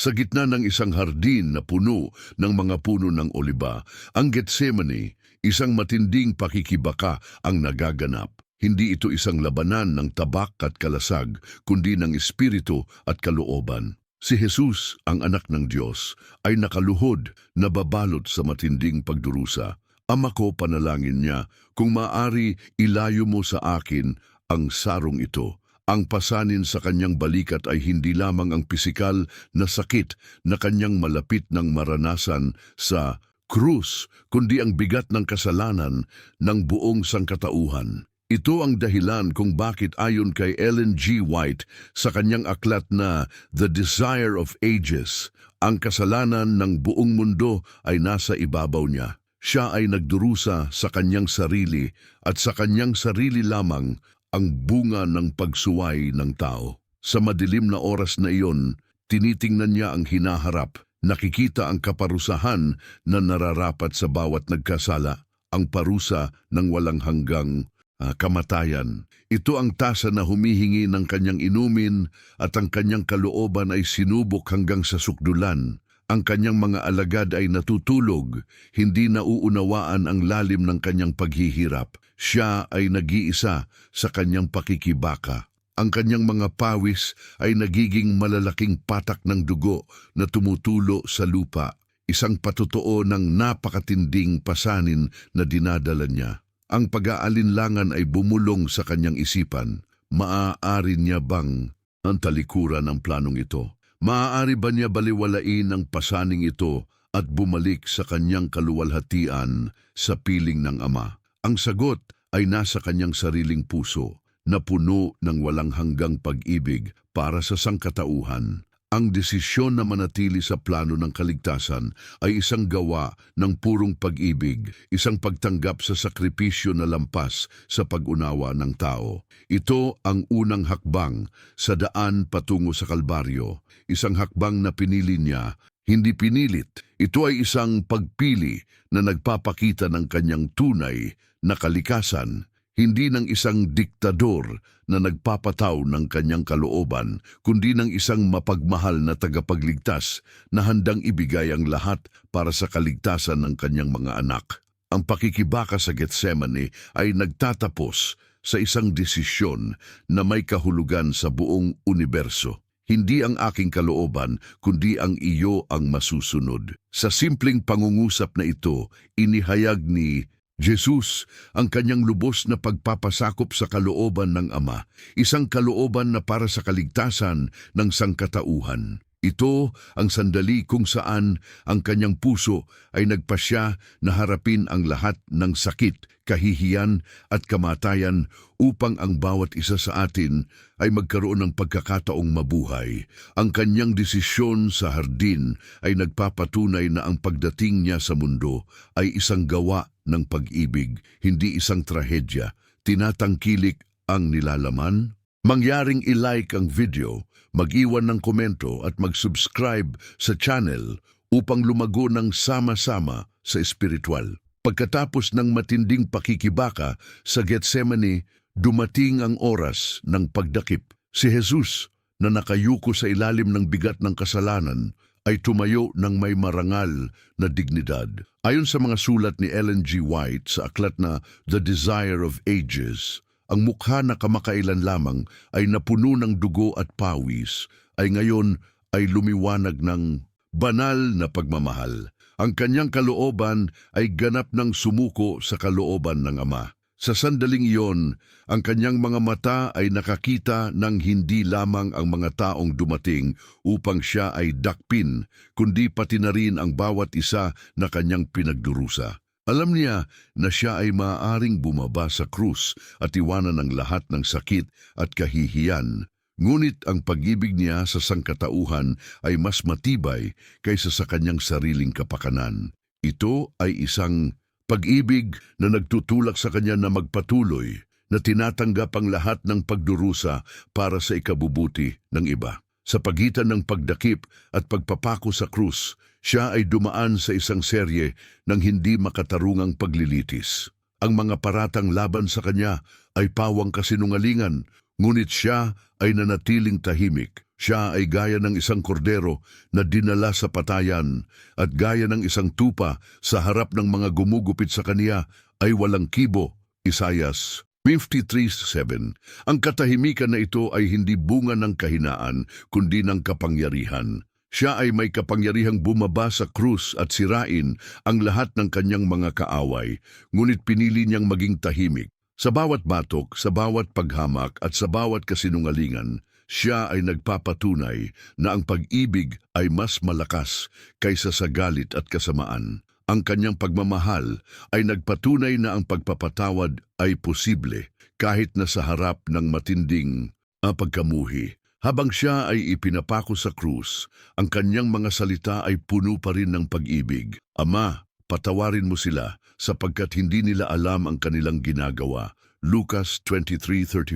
Sa gitna ng isang hardin na puno ng mga puno ng oliba, ang Gethsemane, isang matinding pakikibaka ang nagaganap. Hindi ito isang labanan ng tabak at kalasag, kundi ng espiritu at kalooban. Si Jesus, ang anak ng Diyos, ay nakaluhod na babalot sa matinding pagdurusa. Ama ko panalangin niya, kung maari ilayo mo sa akin ang sarong ito. Ang pasanin sa kanyang balikat ay hindi lamang ang pisikal na sakit na kanyang malapit ng maranasan sa krus, kundi ang bigat ng kasalanan ng buong sangkatauhan. Ito ang dahilan kung bakit ayon kay Ellen G. White sa kanyang aklat na The Desire of Ages, ang kasalanan ng buong mundo ay nasa ibabaw niya. Siya ay nagdurusa sa kanyang sarili at sa kanyang sarili lamang ang bunga ng pagsuway ng tao. Sa madilim na oras na iyon, tinitingnan niya ang hinaharap, nakikita ang kaparusahan na nararapat sa bawat nagkasala, ang parusa ng walang hanggang ah, kamatayan. Ito ang tasa na humihingi ng kanyang inumin at ang kanyang kalooban ay sinubok hanggang sa sukdulan. Ang kanyang mga alagad ay natutulog, hindi nauunawaan ang lalim ng kanyang paghihirap. Siya ay nag-iisa sa kanyang pakikibaka. Ang kanyang mga pawis ay nagiging malalaking patak ng dugo na tumutulo sa lupa, isang patotoo ng napakatinding pasanin na dinadala niya. Ang pag-aalinlangan ay bumulong sa kanyang isipan. Maaari niya bang ang talikuran ng planong ito? Maaari ba niya baliwalain ang pasaning ito at bumalik sa kanyang kaluwalhatian sa piling ng Ama? Ang sagot ay nasa kanyang sariling puso na puno ng walang hanggang pag-ibig para sa sangkatauhan. Ang desisyon na manatili sa plano ng kaligtasan ay isang gawa ng purong pag-ibig, isang pagtanggap sa sakripisyo na lampas sa pag-unawa ng tao. Ito ang unang hakbang sa daan patungo sa Kalbaryo, isang hakbang na pinili niya, hindi pinilit. Ito ay isang pagpili na nagpapakita ng kanyang tunay na kalikasan, hindi ng isang diktador na nagpapataw ng kanyang kalooban, kundi ng isang mapagmahal na tagapagligtas na handang ibigay ang lahat para sa kaligtasan ng kanyang mga anak. Ang pakikibaka sa Gethsemane ay nagtatapos sa isang desisyon na may kahulugan sa buong universo. Hindi ang aking kalooban, kundi ang iyo ang masusunod. Sa simpleng pangungusap na ito, inihayag ni Jesus ang kanyang lubos na pagpapasakop sa kalooban ng Ama, isang kalooban na para sa kaligtasan ng sangkatauhan. Ito ang sandali kung saan ang kanyang puso ay nagpasya na harapin ang lahat ng sakit, kahihiyan at kamatayan upang ang bawat isa sa atin ay magkaroon ng pagkakataong mabuhay. Ang kanyang desisyon sa hardin ay nagpapatunay na ang pagdating niya sa mundo ay isang gawa ng pag-ibig, hindi isang trahedya. Tinatangkilik ang nilalaman. Mangyaring ilike ang video, mag-iwan ng komento at mag-subscribe sa channel upang lumago ng sama-sama sa espiritual. Pagkatapos ng matinding pakikibaka sa Gethsemane, dumating ang oras ng pagdakip. Si Jesus na nakayuko sa ilalim ng bigat ng kasalanan ay tumayo ng may marangal na dignidad. Ayon sa mga sulat ni Ellen G. White sa aklat na The Desire of Ages, ang mukha na kamakailan lamang ay napuno ng dugo at pawis, ay ngayon ay lumiwanag ng banal na pagmamahal. Ang kanyang kalooban ay ganap ng sumuko sa kalooban ng Ama. Sa sandaling iyon, ang kanyang mga mata ay nakakita ng hindi lamang ang mga taong dumating upang siya ay dakpin, kundi pati na rin ang bawat isa na kanyang pinagdurusa. Alam niya na siya ay maaaring bumaba sa krus at iwanan ang lahat ng sakit at kahihiyan. Ngunit ang pag-ibig niya sa sangkatauhan ay mas matibay kaysa sa kanyang sariling kapakanan. Ito ay isang pag-ibig na nagtutulak sa kanya na magpatuloy, na tinatanggap ang lahat ng pagdurusa para sa ikabubuti ng iba. Sa pagitan ng pagdakip at pagpapako sa krus, siya ay dumaan sa isang serye ng hindi makatarungang paglilitis. Ang mga paratang laban sa kanya ay pawang kasinungalingan, ngunit siya ay nanatiling tahimik. Siya ay gaya ng isang kordero na dinala sa patayan at gaya ng isang tupa sa harap ng mga gumugupit sa kaniya ay walang kibo. Isayas 53.7 Ang katahimikan na ito ay hindi bunga ng kahinaan kundi ng kapangyarihan. Siya ay may kapangyarihang bumaba sa krus at sirain ang lahat ng kanyang mga kaaway, ngunit pinili niyang maging tahimik. Sa bawat batok, sa bawat paghamak at sa bawat kasinungalingan, siya ay nagpapatunay na ang pag-ibig ay mas malakas kaysa sa galit at kasamaan. Ang kanyang pagmamahal ay nagpatunay na ang pagpapatawad ay posible kahit na sa harap ng matinding ah, pagkamuhi. Habang siya ay ipinapako sa krus, ang kanyang mga salita ay puno pa rin ng pag-ibig. Ama, patawarin mo sila sapagkat hindi nila alam ang kanilang ginagawa. Lucas 23.34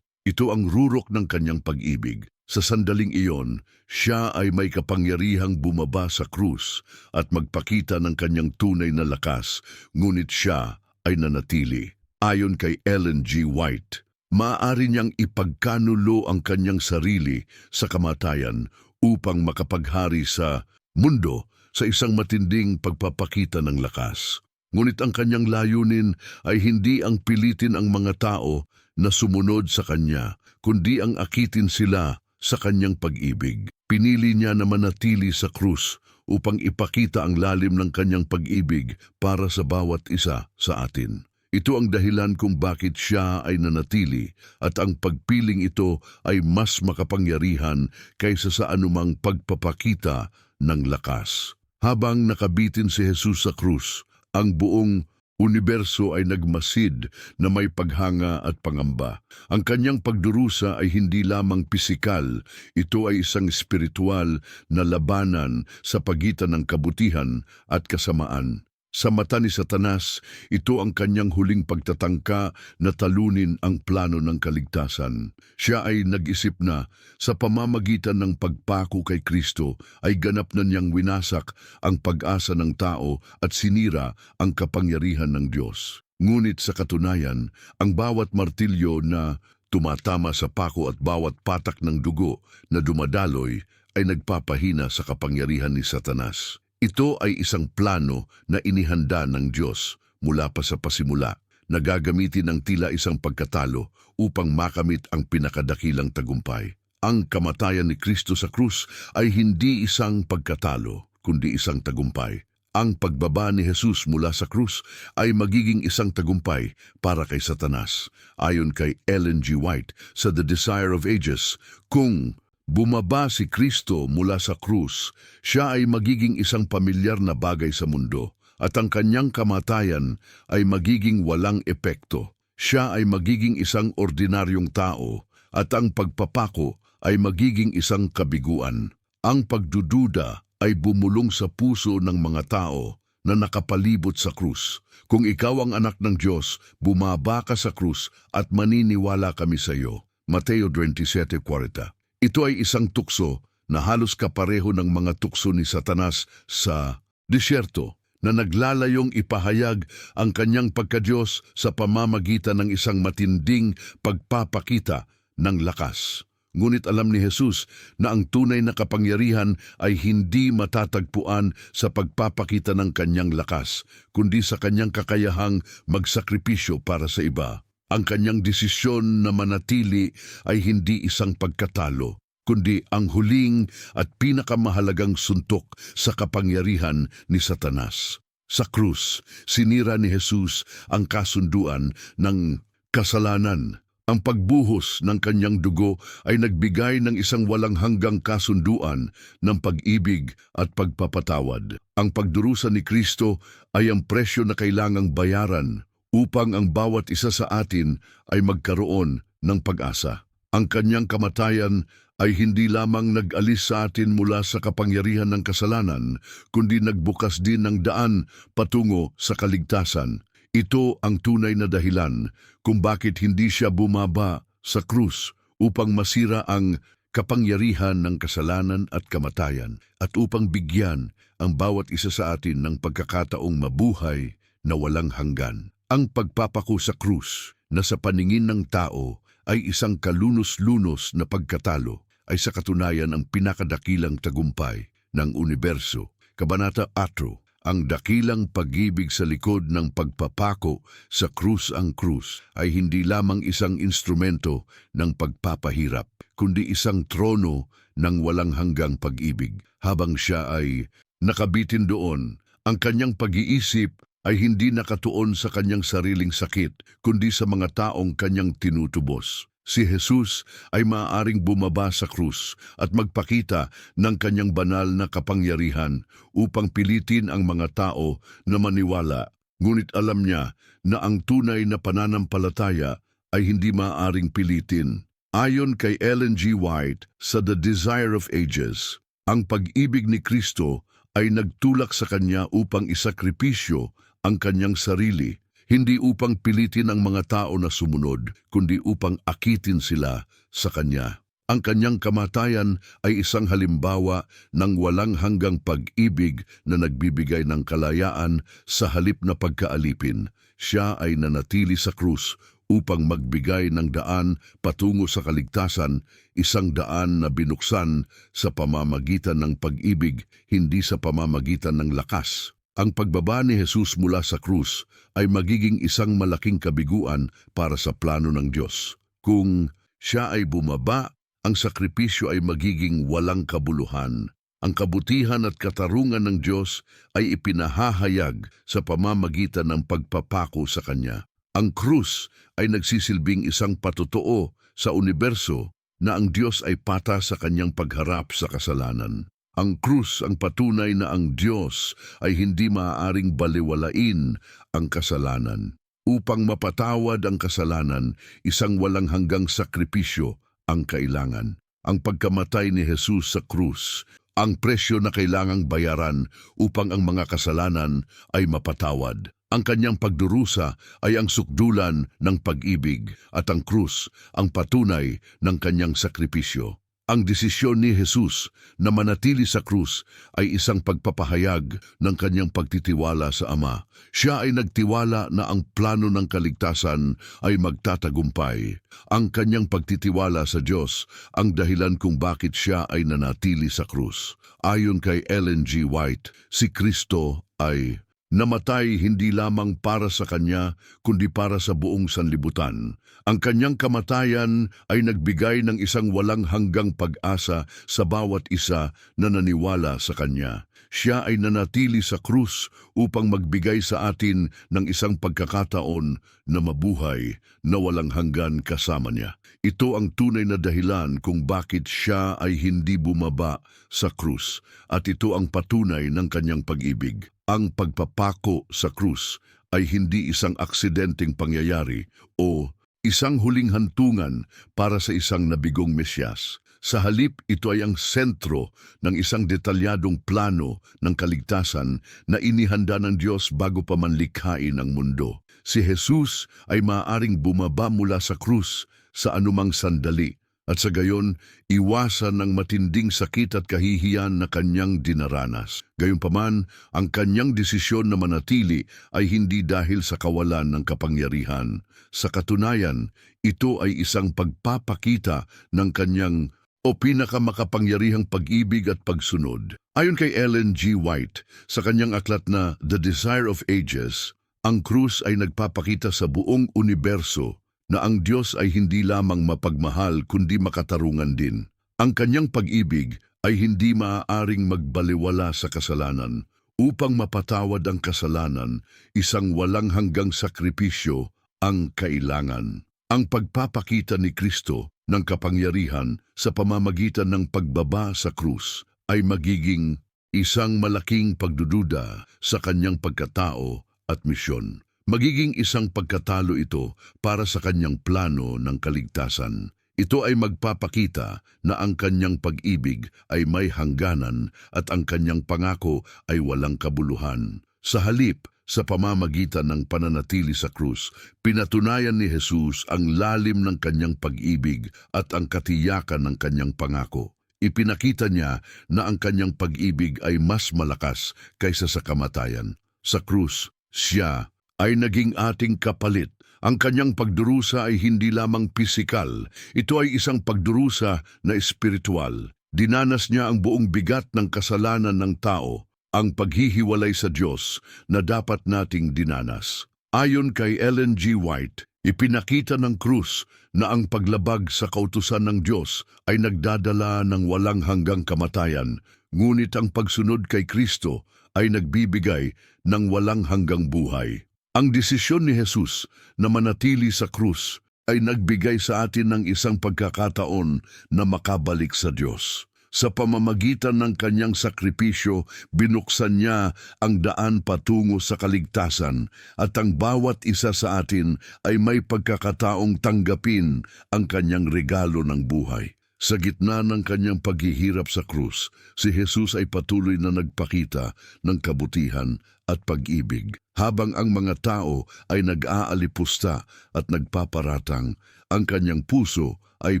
Ito ang rurok ng kanyang pag-ibig. Sa sandaling iyon, siya ay may kapangyarihang bumaba sa krus at magpakita ng kanyang tunay na lakas, ngunit siya ay nanatili. Ayon kay Ellen G. White, maaari niyang ipagkanulo ang kanyang sarili sa kamatayan upang makapaghari sa mundo sa isang matinding pagpapakita ng lakas. Ngunit ang kanyang layunin ay hindi ang pilitin ang mga tao na sumunod sa kanya, kundi ang akitin sila sa kanyang pag-ibig. Pinili niya na manatili sa krus upang ipakita ang lalim ng kanyang pag-ibig para sa bawat isa sa atin. Ito ang dahilan kung bakit siya ay nanatili at ang pagpiling ito ay mas makapangyarihan kaysa sa anumang pagpapakita ng lakas. Habang nakabitin si Jesus sa krus, ang buong universo ay nagmasid na may paghanga at pangamba. Ang kanyang pagdurusa ay hindi lamang pisikal, ito ay isang espiritual na labanan sa pagitan ng kabutihan at kasamaan. Sa mata ni Satanas, ito ang kanyang huling pagtatangka na talunin ang plano ng kaligtasan. Siya ay nag-isip na sa pamamagitan ng pagpako kay Kristo ay ganap na niyang winasak ang pag-asa ng tao at sinira ang kapangyarihan ng Diyos. Ngunit sa katunayan, ang bawat martilyo na tumatama sa pako at bawat patak ng dugo na dumadaloy ay nagpapahina sa kapangyarihan ni Satanas. Ito ay isang plano na inihanda ng Diyos mula pa sa pasimula na gagamitin ng tila isang pagkatalo upang makamit ang pinakadakilang tagumpay. Ang kamatayan ni Kristo sa krus ay hindi isang pagkatalo, kundi isang tagumpay. Ang pagbaba ni Jesus mula sa krus ay magiging isang tagumpay para kay Satanas. Ayon kay Ellen G. White sa The Desire of Ages, kung Bumaba si Kristo mula sa krus, siya ay magiging isang pamilyar na bagay sa mundo at ang kanyang kamatayan ay magiging walang epekto. Siya ay magiging isang ordinaryong tao at ang pagpapako ay magiging isang kabiguan. Ang pagdududa ay bumulong sa puso ng mga tao na nakapalibot sa krus. Kung ikaw ang anak ng Diyos, bumaba ka sa krus at maniniwala kami sa iyo. Mateo 27.40 ito ay isang tukso na halos kapareho ng mga tukso ni Satanas sa disyerto na naglalayong ipahayag ang kanyang pagkadyos sa pamamagitan ng isang matinding pagpapakita ng lakas. Ngunit alam ni Jesus na ang tunay na kapangyarihan ay hindi matatagpuan sa pagpapakita ng kanyang lakas, kundi sa kanyang kakayahang magsakripisyo para sa iba. Ang kanyang desisyon na manatili ay hindi isang pagkatalo, kundi ang huling at pinakamahalagang suntok sa kapangyarihan ni Satanas. Sa krus, sinira ni Jesus ang kasunduan ng kasalanan. Ang pagbuhos ng kanyang dugo ay nagbigay ng isang walang hanggang kasunduan ng pag-ibig at pagpapatawad. Ang pagdurusa ni Kristo ay ang presyo na kailangang bayaran upang ang bawat isa sa atin ay magkaroon ng pag-asa. Ang kanyang kamatayan ay hindi lamang nag-alis sa atin mula sa kapangyarihan ng kasalanan, kundi nagbukas din ng daan patungo sa kaligtasan. Ito ang tunay na dahilan kung bakit hindi siya bumaba sa krus upang masira ang kapangyarihan ng kasalanan at kamatayan at upang bigyan ang bawat isa sa atin ng pagkakataong mabuhay na walang hanggan. Ang pagpapako sa krus na sa paningin ng tao ay isang kalunos-lunos na pagkatalo. ay sa katunayan ang pinakadakilang tagumpay ng universo. Kabanata 4, ang dakilang pag-ibig sa likod ng pagpapako sa krus ang krus ay hindi lamang isang instrumento ng pagpapahirap, kundi isang trono ng walang hanggang pag-ibig. Habang siya ay nakabitin doon, ang kanyang pag-iisip ay hindi nakatuon sa kanyang sariling sakit, kundi sa mga taong kanyang tinutubos. Si Jesus ay maaaring bumaba sa krus at magpakita ng kanyang banal na kapangyarihan upang pilitin ang mga tao na maniwala. Ngunit alam niya na ang tunay na pananampalataya ay hindi maaaring pilitin. Ayon kay Ellen G. White sa The Desire of Ages, ang pag-ibig ni Kristo ay nagtulak sa kanya upang isakripisyo ang kanyang sarili hindi upang pilitin ang mga tao na sumunod, kundi upang akitin sila sa Kanya. Ang kanyang kamatayan ay isang halimbawa ng walang hanggang pag-ibig na nagbibigay ng kalayaan sa halip na pagkaalipin. Siya ay nanatili sa krus upang magbigay ng daan patungo sa kaligtasan, isang daan na binuksan sa pamamagitan ng pag-ibig, hindi sa pamamagitan ng lakas. Ang pagbaba ni Jesus mula sa krus ay magiging isang malaking kabiguan para sa plano ng Diyos. Kung siya ay bumaba, ang sakripisyo ay magiging walang kabuluhan. Ang kabutihan at katarungan ng Diyos ay ipinahahayag sa pamamagitan ng pagpapako sa Kanya. Ang krus ay nagsisilbing isang patotoo sa universo na ang Diyos ay pata sa kanyang pagharap sa kasalanan. Ang krus ang patunay na ang Diyos ay hindi maaaring baliwalain ang kasalanan. Upang mapatawad ang kasalanan, isang walang hanggang sakripisyo ang kailangan. Ang pagkamatay ni Jesus sa krus, ang presyo na kailangang bayaran upang ang mga kasalanan ay mapatawad. Ang kanyang pagdurusa ay ang sukdulan ng pag-ibig at ang krus ang patunay ng kanyang sakripisyo. Ang desisyon ni Jesus na manatili sa krus ay isang pagpapahayag ng kanyang pagtitiwala sa Ama. Siya ay nagtiwala na ang plano ng kaligtasan ay magtatagumpay. Ang kanyang pagtitiwala sa Diyos ang dahilan kung bakit siya ay nanatili sa krus. Ayon kay Ellen G. White, si Kristo ay namatay hindi lamang para sa kanya kundi para sa buong sanlibutan. Ang kanyang kamatayan ay nagbigay ng isang walang hanggang pag-asa sa bawat isa na naniwala sa kanya. Siya ay nanatili sa krus upang magbigay sa atin ng isang pagkakataon na mabuhay na walang hanggan kasama niya. Ito ang tunay na dahilan kung bakit siya ay hindi bumaba sa krus at ito ang patunay ng kanyang pag-ibig. Ang pagpapako sa krus ay hindi isang aksidenteng pangyayari o isang huling hantungan para sa isang nabigong Mesyas. Sa halip, ito ay ang sentro ng isang detalyadong plano ng kaligtasan na inihanda ng Diyos bago pa man likhain ang mundo. Si Jesus ay maaaring bumaba mula sa krus sa anumang sandali at sa gayon iwasan ng matinding sakit at kahihiyan na kanyang dinaranas. Gayunpaman, ang kanyang desisyon na manatili ay hindi dahil sa kawalan ng kapangyarihan. Sa katunayan, ito ay isang pagpapakita ng kanyang o pinakamakapangyarihang pag-ibig at pagsunod. Ayon kay Ellen G. White, sa kanyang aklat na The Desire of Ages, ang krus ay nagpapakita sa buong universo na ang Diyos ay hindi lamang mapagmahal kundi makatarungan din. Ang kanyang pag-ibig ay hindi maaaring magbaliwala sa kasalanan. Upang mapatawad ang kasalanan, isang walang hanggang sakripisyo ang kailangan. Ang pagpapakita ni Kristo ng kapangyarihan sa pamamagitan ng pagbaba sa krus ay magiging isang malaking pagdududa sa kanyang pagkatao at misyon. Magiging isang pagkatalo ito para sa kanyang plano ng kaligtasan. Ito ay magpapakita na ang kanyang pag-ibig ay may hangganan at ang kanyang pangako ay walang kabuluhan. Sa halip, sa pamamagitan ng pananatili sa krus, pinatunayan ni Jesus ang lalim ng kanyang pag-ibig at ang katiyakan ng kanyang pangako. Ipinakita niya na ang kanyang pag-ibig ay mas malakas kaysa sa kamatayan. Sa krus, siya ay naging ating kapalit Ang kanyang pagdurusa ay hindi lamang pisikal, ito ay isang pagdurusa na espiritual. Dinanas niya ang buong bigat ng kasalanan ng tao, ang paghihiwalay sa Diyos na dapat nating dinanas. Ayon kay Ellen G. White, ipinakita ng krus na ang paglabag sa kautusan ng Diyos ay nagdadala ng walang hanggang kamatayan, ngunit ang pagsunod kay Kristo ay nagbibigay ng walang hanggang buhay. Ang desisyon ni Jesus na manatili sa krus ay nagbigay sa atin ng isang pagkakataon na makabalik sa Diyos. Sa pamamagitan ng kanyang sakripisyo, binuksan niya ang daan patungo sa kaligtasan at ang bawat isa sa atin ay may pagkakataong tanggapin ang kanyang regalo ng buhay. Sa gitna ng kanyang paghihirap sa krus, si Jesus ay patuloy na nagpakita ng kabutihan at pag-ibig. Habang ang mga tao ay nag-aalipusta at nagpaparatang, ang kanyang puso ay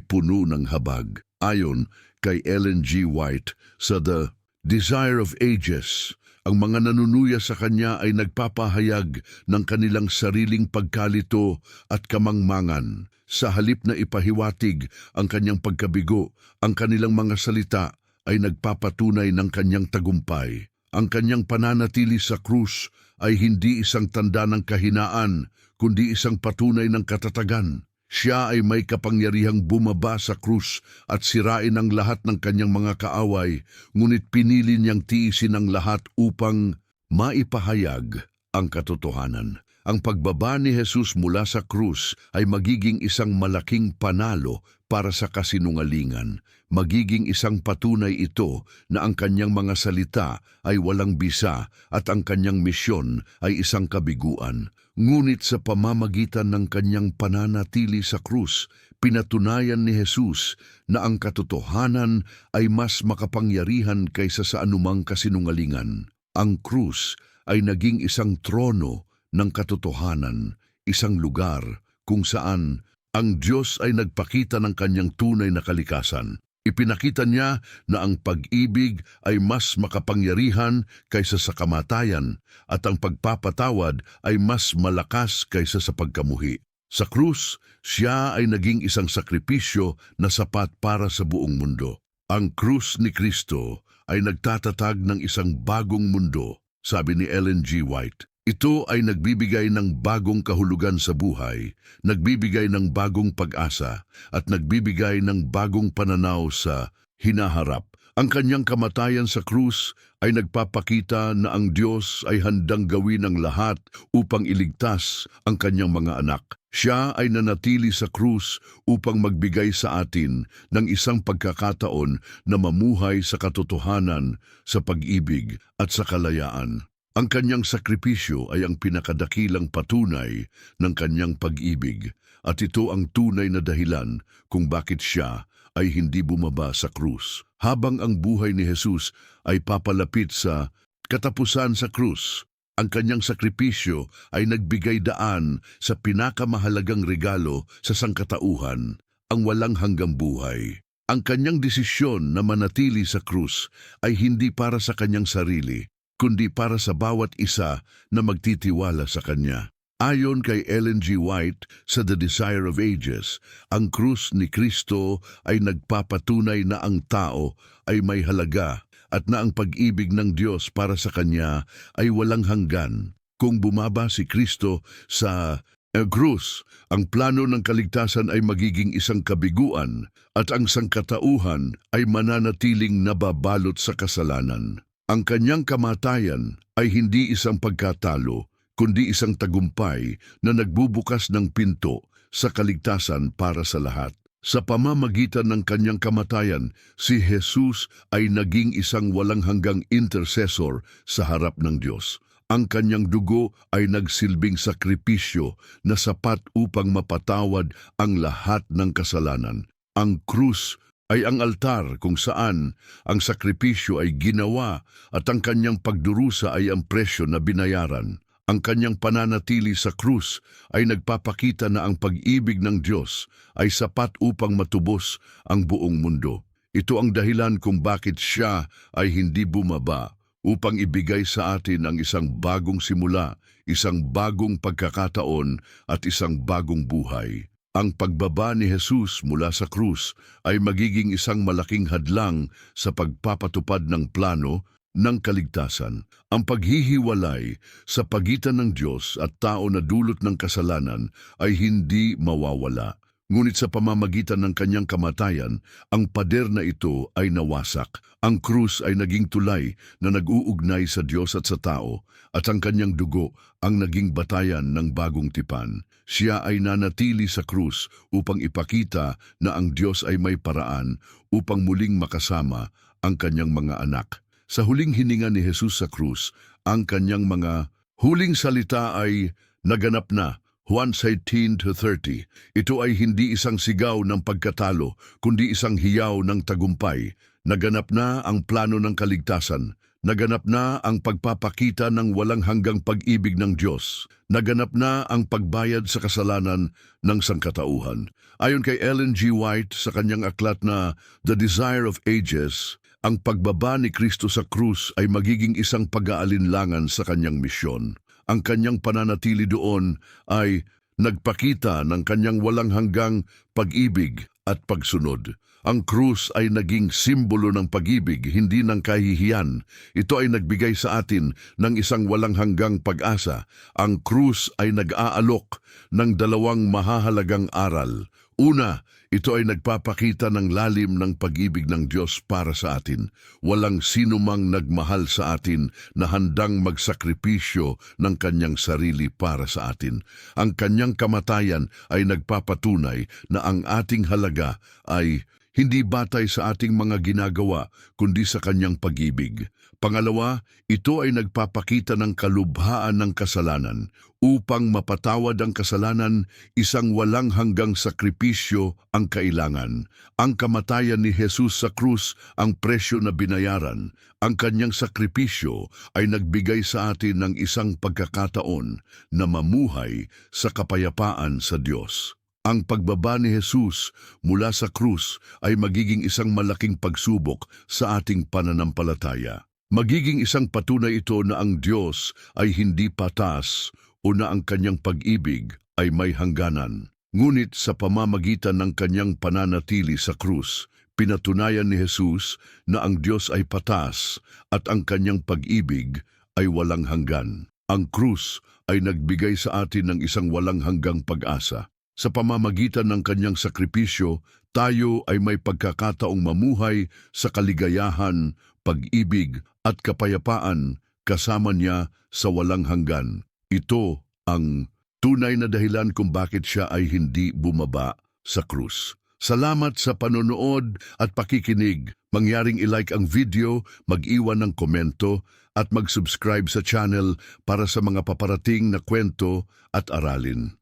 puno ng habag. Ayon kay Ellen G. White sa The Desire of Ages, ang mga nanunuya sa kanya ay nagpapahayag ng kanilang sariling pagkalito at kamangmangan. Sa halip na ipahiwatig ang kanyang pagkabigo, ang kanilang mga salita ay nagpapatunay ng kanyang tagumpay. Ang kanyang pananatili sa krus ay hindi isang tanda ng kahinaan, kundi isang patunay ng katatagan. Siya ay may kapangyarihang bumaba sa krus at sirain ang lahat ng kanyang mga kaaway, ngunit pinili niyang tiisin ang lahat upang maipahayag ang katotohanan. Ang pagbaba ni Jesus mula sa krus ay magiging isang malaking panalo para sa kasinungalingan. Magiging isang patunay ito na ang kanyang mga salita ay walang bisa at ang kanyang misyon ay isang kabiguan. Ngunit sa pamamagitan ng kanyang pananatili sa krus, pinatunayan ni Jesus na ang katotohanan ay mas makapangyarihan kaysa sa anumang kasinungalingan. Ang krus ay naging isang trono ng katotohanan, isang lugar kung saan ang Diyos ay nagpakita ng kanyang tunay na kalikasan. Ipinakita niya na ang pag-ibig ay mas makapangyarihan kaysa sa kamatayan at ang pagpapatawad ay mas malakas kaysa sa pagkamuhi. Sa krus, siya ay naging isang sakripisyo na sapat para sa buong mundo. Ang krus ni Kristo ay nagtatatag ng isang bagong mundo, sabi ni Ellen G. White. Ito ay nagbibigay ng bagong kahulugan sa buhay, nagbibigay ng bagong pag-asa, at nagbibigay ng bagong pananaw sa hinaharap. Ang kanyang kamatayan sa krus ay nagpapakita na ang Diyos ay handang gawin ang lahat upang iligtas ang kanyang mga anak. Siya ay nanatili sa krus upang magbigay sa atin ng isang pagkakataon na mamuhay sa katotohanan, sa pag-ibig at sa kalayaan. Ang kanyang sakripisyo ay ang pinakadakilang patunay ng kanyang pag-ibig at ito ang tunay na dahilan kung bakit siya ay hindi bumaba sa krus. Habang ang buhay ni Jesus ay papalapit sa katapusan sa krus, ang kanyang sakripisyo ay nagbigay daan sa pinakamahalagang regalo sa sangkatauhan, ang walang hanggang buhay. Ang kanyang desisyon na manatili sa krus ay hindi para sa kanyang sarili, kundi para sa bawat isa na magtitiwala sa Kanya. Ayon kay Ellen G. White sa The Desire of Ages, ang krus ni Kristo ay nagpapatunay na ang tao ay may halaga at na ang pag-ibig ng Diyos para sa Kanya ay walang hanggan. Kung bumaba si Kristo sa eh, krus, ang plano ng kaligtasan ay magiging isang kabiguan at ang sangkatauhan ay mananatiling nababalot sa kasalanan. Ang kanyang kamatayan ay hindi isang pagkatalo, kundi isang tagumpay na nagbubukas ng pinto sa kaligtasan para sa lahat. Sa pamamagitan ng kanyang kamatayan, si Jesus ay naging isang walang hanggang intercessor sa harap ng Diyos. Ang kanyang dugo ay nagsilbing sakripisyo na sapat upang mapatawad ang lahat ng kasalanan. Ang krus ay ang altar kung saan ang sakripisyo ay ginawa at ang kanyang pagdurusa ay ang presyo na binayaran. Ang kanyang pananatili sa krus ay nagpapakita na ang pag-ibig ng Diyos ay sapat upang matubos ang buong mundo. Ito ang dahilan kung bakit siya ay hindi bumaba upang ibigay sa atin ang isang bagong simula, isang bagong pagkakataon at isang bagong buhay. Ang pagbaba ni Jesus mula sa krus ay magiging isang malaking hadlang sa pagpapatupad ng plano ng kaligtasan. Ang paghihiwalay sa pagitan ng Diyos at tao na dulot ng kasalanan ay hindi mawawala. Ngunit sa pamamagitan ng kanyang kamatayan, ang pader na ito ay nawasak. Ang krus ay naging tulay na nag-uugnay sa Diyos at sa tao, at ang kanyang dugo ang naging batayan ng bagong tipan. Siya ay nanatili sa krus upang ipakita na ang Diyos ay may paraan upang muling makasama ang kanyang mga anak. Sa huling hininga ni Jesus sa krus, ang kanyang mga huling salita ay naganap na. Juan 18 to 30. Ito ay hindi isang sigaw ng pagkatalo, kundi isang hiyaw ng tagumpay. Naganap na ang plano ng kaligtasan. Naganap na ang pagpapakita ng walang hanggang pag-ibig ng Diyos. Naganap na ang pagbayad sa kasalanan ng sangkatauhan. Ayon kay Ellen G. White sa kanyang aklat na The Desire of Ages, ang pagbaba ni Kristo sa krus ay magiging isang pag-aalinlangan sa kanyang misyon. Ang kanyang pananatili doon ay nagpakita ng kanyang walang hanggang pag-ibig at pagsunod. Ang krus ay naging simbolo ng pag-ibig, hindi ng kahihiyan. Ito ay nagbigay sa atin ng isang walang hanggang pag-asa. Ang krus ay nag-aalok ng dalawang mahahalagang aral. Una, ito ay nagpapakita ng lalim ng pag-ibig ng Diyos para sa atin. Walang sino mang nagmahal sa atin na handang magsakripisyo ng kanyang sarili para sa atin. Ang kanyang kamatayan ay nagpapatunay na ang ating halaga ay hindi batay sa ating mga ginagawa, kundi sa kanyang pag-ibig. Pangalawa, ito ay nagpapakita ng kalubhaan ng kasalanan. Upang mapatawad ang kasalanan, isang walang hanggang sakripisyo ang kailangan. Ang kamatayan ni Jesus sa krus ang presyo na binayaran. Ang kanyang sakripisyo ay nagbigay sa atin ng isang pagkakataon na mamuhay sa kapayapaan sa Diyos. Ang pagbaba ni Jesus mula sa krus ay magiging isang malaking pagsubok sa ating pananampalataya. Magiging isang patunay ito na ang Diyos ay hindi patas o na ang kanyang pag-ibig ay may hangganan. Ngunit sa pamamagitan ng kanyang pananatili sa krus, pinatunayan ni Jesus na ang Diyos ay patas at ang kanyang pag-ibig ay walang hanggan. Ang krus ay nagbigay sa atin ng isang walang hanggang pag-asa. Sa pamamagitan ng kanyang sakripisyo, tayo ay may pagkakataong mamuhay sa kaligayahan, pag-ibig at kapayapaan kasama niya sa walang hanggan. Ito ang tunay na dahilan kung bakit siya ay hindi bumaba sa krus. Salamat sa panonood at pakikinig. Mangyaring ilike ang video, mag-iwan ng komento at mag-subscribe sa channel para sa mga paparating na kwento at aralin.